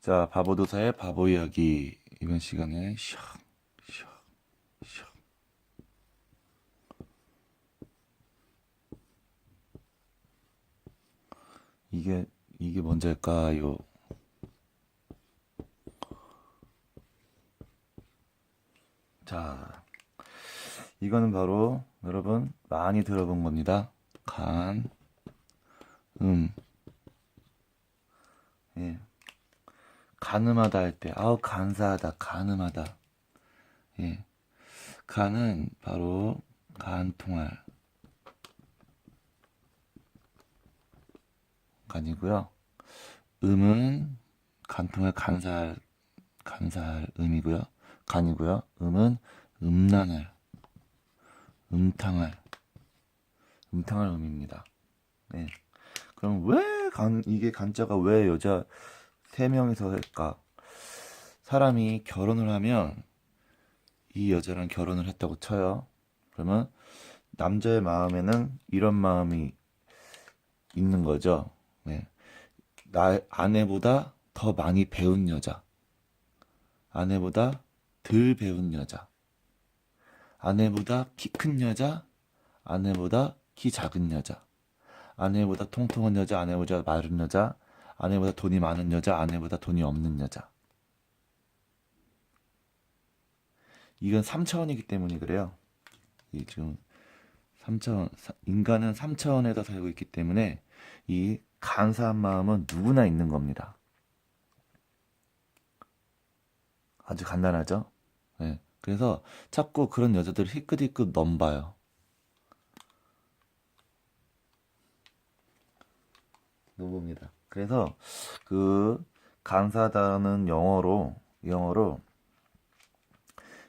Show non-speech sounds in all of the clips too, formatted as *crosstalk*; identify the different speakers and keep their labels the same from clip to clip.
Speaker 1: 자, 바보도사의 바보 이야기. 이번 시간에 샥, 샥, 샥. 이게, 이게 뭔지일까요? 자, 이거는 바로 여러분 많이 들어본 겁니다. 간, 음. 예. 가늠하다 할 때, 아우, 간사하다, 가늠하다. 예. 간은 바로 간통할. 간이고요. 음은 간통할, 간사할, 간사할 음이고요. 간이고요. 음은 음란할, 음탕할, 음탕할 음입니다. 네. 그럼 왜 간, 이게 간자가 왜 여자 세 명이서 할까? 사람이 결혼을 하면 이 여자랑 결혼을 했다고 쳐요. 그러면 남자의 마음에는 이런 마음이 있는 거죠. 네. 나, 아내보다 더 많이 배운 여자. 아내보다 덜 배운 여자. 아내보다 키 큰 여자. 아내보다 키 작은 여자. 아내보다 통통한 여자, 아내보다 마른 여자, 아내보다 돈이 많은 여자, 아내보다 돈이 없는 여자. 이건 3차원이기 때문에 그래요. 이 지금 3차원, 인간은 3차원에서 살고 있기 때문에 이 간사한 마음은 누구나 있는 겁니다. 아주 간단하죠? 네. 그래서 자꾸 그런 여자들을 희끗희끗 넘봐요. 넘봅니다. 그래서 그 간사다는 영어로 영어로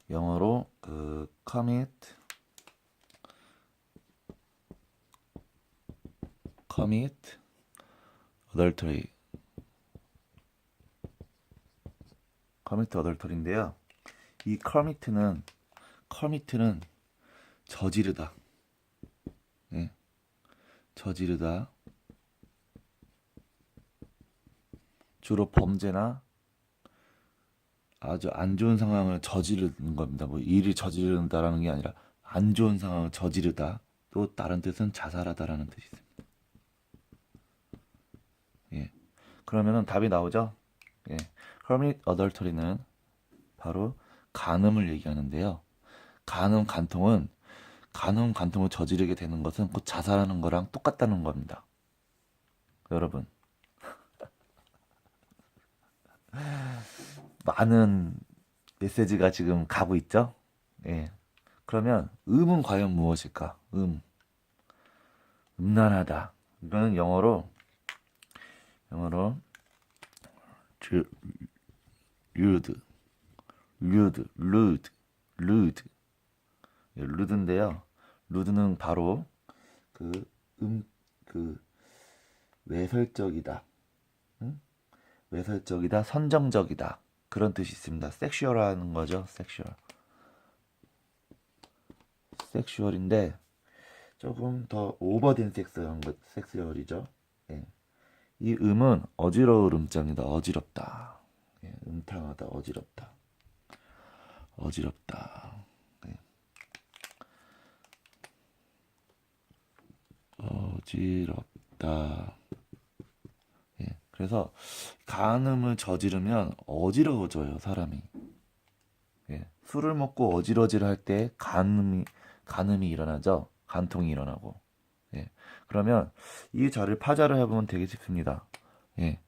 Speaker 1: 영어로 그 commit commit adultery commit adultery인데요. 이 commit는 commit는 저지르다. 예. 저지르다. 주로 범죄나 아주 안 좋은 상황을 저지르는 겁니다. 뭐 일을 저지른다라는 게 아니라 안 좋은 상황을 저지르다. 또 다른 뜻은 자살하다라는 뜻이 있습니다. 예. 그러면은 답이 나오죠? 예. commit adultery는 바로 간음을 얘기하는데요. 간음 간통은 간음 간통을 저지르게 되는 것은 곧 자살하는 거랑 똑같다는 겁니다. 여러분. 많은 메시지가 지금 가고 있죠? 예. 그러면 음은 과연 무엇일까? 음. 음란하다. 이거는 영어로 영어로 주, rude, rude, rude, rude, 예, rude는 바로 그 음, 그 외설적이다. 응? 외설적이다, 선정적이다. 그런 뜻이 있습니다. 섹슈얼하는 거죠. 섹슈얼. 섹슈얼인데 조금 더 오버된 섹스한 것, 섹슈얼이죠. 예. 이 음은 어지러울 음자입니다. 어지럽다. 예, 음탕하다, 어지럽다. 어지럽다. 예. 어지럽다. 예. 그래서 간음을 저지르면 어지러워져요, 사람이. 예. 술을 먹고 어지러질 할 때 간음이 간음이 일어나죠. 간통이 일어나고. 예. 그러면 이 자를 파자를 해보면 되게 쉽습니다. 예.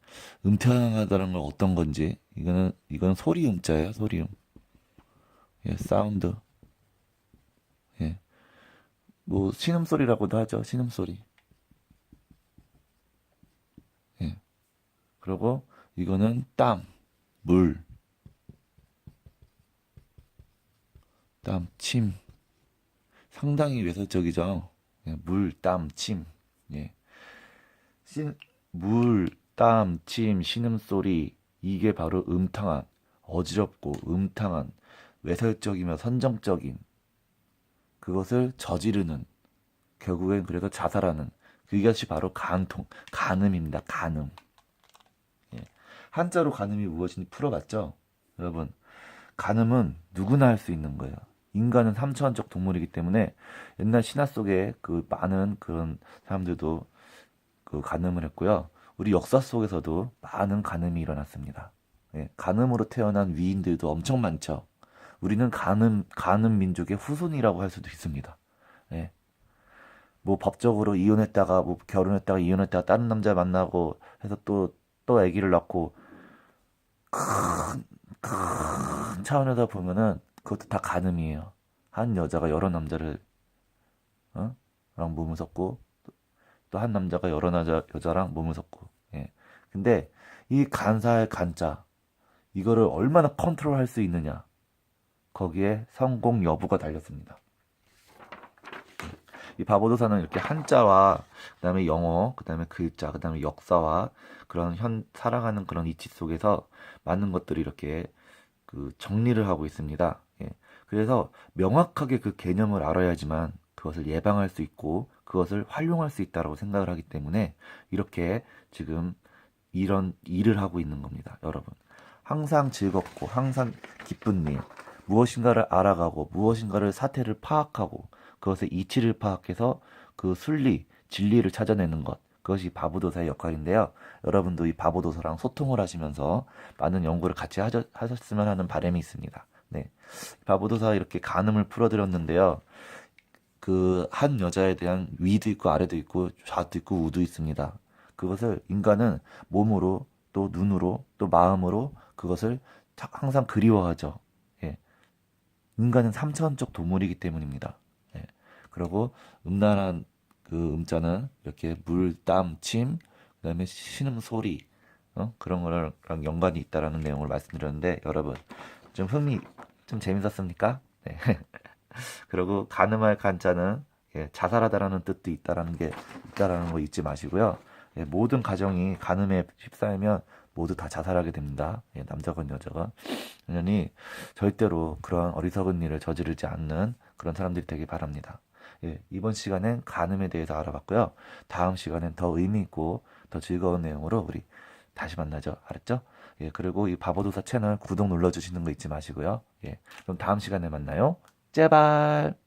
Speaker 1: 음탕하다는 건 어떤 건지 이거는 이건 소리 음자예요, 소리 음. 예, 사운드. 예. 뭐 신음 소리라고도 하죠. 신음 소리. 예. 그리고 이거는 땀, 물, 땀, 침. 상당히 외설적이죠. 예, 물, 땀, 침. 예. 신, 물, 땀, 침, 신음소리. 이게 바로 음탕한, 어지럽고 음탕한, 외설적이며 선정적인 그것을 저지르는 결국엔 그래서 자살하는 그것이 바로 간통, 간음입니다. 간음. 예. 한자로 간음이 무엇인지 풀어봤죠? 여러분, 간음은 누구나 할 수 있는 거예요. 인간은 삼천적 동물이기 때문에 옛날 신화 속에 그 많은 그런 사람들도 그 간음을 했고요. 우리 역사 속에서도 많은 간음이 일어났습니다. 예, 간음으로 태어난 위인들도 엄청 많죠. 우리는 간음, 간음 민족의 후손이라고 할 수도 있습니다. 예. 뭐 법적으로 이혼했다가 뭐 결혼했다가 이혼했다가 다른 남자 만나고 해서 또또 아기를 낳고 큰, 큰 차원에서 보면은 그것도 다 간음이에요. 한 여자가 여러 남자를 어? 랑 몸을 섞고 또 한 남자가 여러 여자, 여자랑 몸을 섞고 예. 근데 이 간사의 간자 이거를 얼마나 컨트롤 할 수 있느냐 거기에 성공 여부가 달렸습니다. 이 바보도사는 이렇게 한자와 그다음에 영어, 그다음에 글자, 그다음에 역사와 그런 현 살아가는 그런 이치 속에서 많은 것들이 이렇게 그 정리를 하고 있습니다. 예. 그래서 명확하게 그 개념을 알아야지만 그것을 예방할 수 있고 그것을 활용할 수 있다라고 생각을 하기 때문에 이렇게 지금 이런 일을 하고 있는 겁니다, 여러분. 항상 즐겁고 항상 기쁜 일, 무엇인가를 알아가고 무엇인가를 사태를 파악하고 그것의 이치를 파악해서 그 순리, 진리를 찾아내는 것. 그것이 바보도사의 역할인데요. 여러분도 이 바보도사랑 소통을 하시면서 많은 연구를 같이 하셨, 하셨 으면 하는 바람이 있습니다. 네. 바보도사 이렇게 간음을 풀어드렸는데요. 그 한 여자에 대한 위도 있고 아래도 있고 좌도 있고 우도 있습니다. 그것을 인간은 몸으로 또 눈으로 또 마음으로 그것을 자- 항상 그리워하죠. 예. 인간은 삼천적 동물이기 때문입니다. 예. 그리고 음란한 그 음자는 이렇게 물, 땀, 침, 그다음에 신음 소리 어? 그런 거랑 연관이 있다라는 내용을 말씀드렸는데 여러분 좀 흥미 좀 재밌었습니까? 네. *laughs* 그리고 가늠할 간자는 예, 자살하다라는 뜻도 있다라는 게 있다라는 거 잊지 마시고요. 예, 모든 가정이 간음에 휩싸이면 모두 다 자살하게 됩니다. 예, 남자건 여자건. 당연히 절대로 그런 어리석은 일을 저지르지 않는 그런 사람들이 되길 바랍니다. 예, 이번 시간엔 간음에 대해서 알아봤고요. 다음 시간엔 더 의미 있고 더 즐거운 내용으로 우리 다시 만나죠. 알았죠? 예, 그리고 이 바보도사 채널 구독 눌러주시는 거 잊지 마시고요. 예, 그럼 다음 시간에 만나요. 제발!